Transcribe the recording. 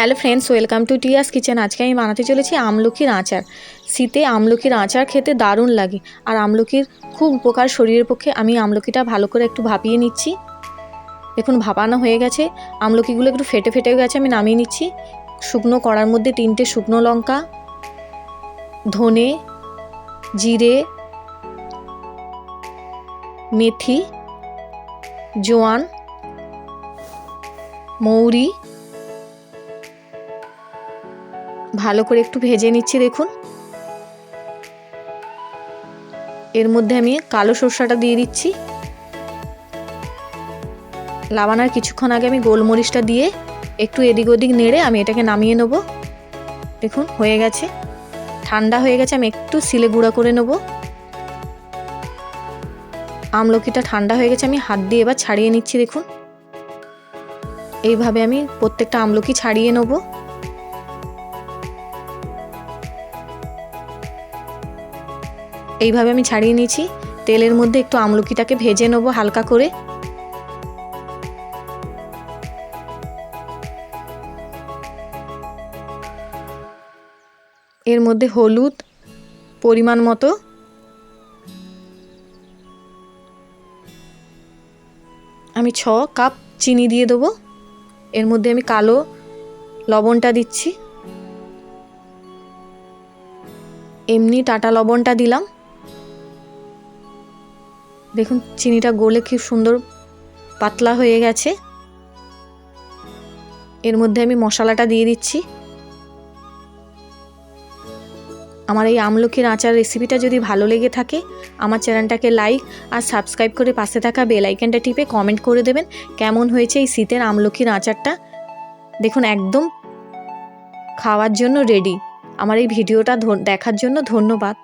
Hello friends, welcome to Tia's kitchen. আজকে আমি বানাতে চলেছি আমলকির আচার। শীতে আমলকির আচার খেতে দারুণ লাগে। আর আমলকির খুব উপকার শরীরের পক্ষে। আমি আমলকিটা ভালো করে একটু ভাপিয়ে নিচ্ছি। দেখুন, ভাপানো হয়ে গেছে। আমলকিগুলো একটু ফেটে ফেটে গেছে, আমি নামিয়ে নিচ্ছি। শুকনো কড়ার মধ্যে তিনটে শুকনো লঙ্কা, ধনে, জিরে, মেথি, জোয়ান, মৌরি ভালো করে একটু ভেজে নিচ্ছি, দেখুন। এর মধ্যে আমি কালো সর্ষাটা দিয়ে দিচ্ছি। লাবানার কিছুক্ষণ আগে আমি গোলমরিচটা দিয়ে একটু এদিক ওদিক নেড়ে আমি এটাকে নামিয়ে নেব। দেখুন, হয়ে গেছে। ঠান্ডা হয়ে গেছে, আমি একটু সিলে গুঁড়া করে নেব। আমলকিটা ঠান্ডা হয়ে গেছে, আমি হাত দিয়ে এবার ছাড়িয়ে নিচ্ছি, দেখুন। এইভাবে আমি প্রত্যেকটা আমলকি ছাড়িয়ে নেব। এইভাবে আমি ছাড়িয়ে নিয়েছি। তেলের মধ্যে একটু আমলকিটাকে ভেজে নেব হালকা করে। এর মধ্যে হলুদ পরিমাণ মতো। আমি ছ কাপ চিনি দিয়ে দেবো। এর মধ্যে আমি কালো লবণটা দিচ্ছি। এমনি টাটা লবণটা দিলাম। দেখুন, চিনিটা গলে খুব সুন্দর পাতলা হয়ে গেছে। এর মধ্যে আমি মশলাটা দিয়ে দিচ্ছি। আমার এই আমলকির আচার রেসিপিটা যদি ভালো লেগে থাকে, আমার চ্যানেলটাকে লাইক আর সাবস্ক্রাইব করে পাশে থাকা বেল আইকনটা টিপে কমেন্ট করে দেবেন, কেমন হয়েছে এই শীতের আমলকির আচারটা। দেখুন, একদম খাওয়ার জন্য রেডি আমার এই ভিডিওটা দেখার জন্য ধন্যবাদ।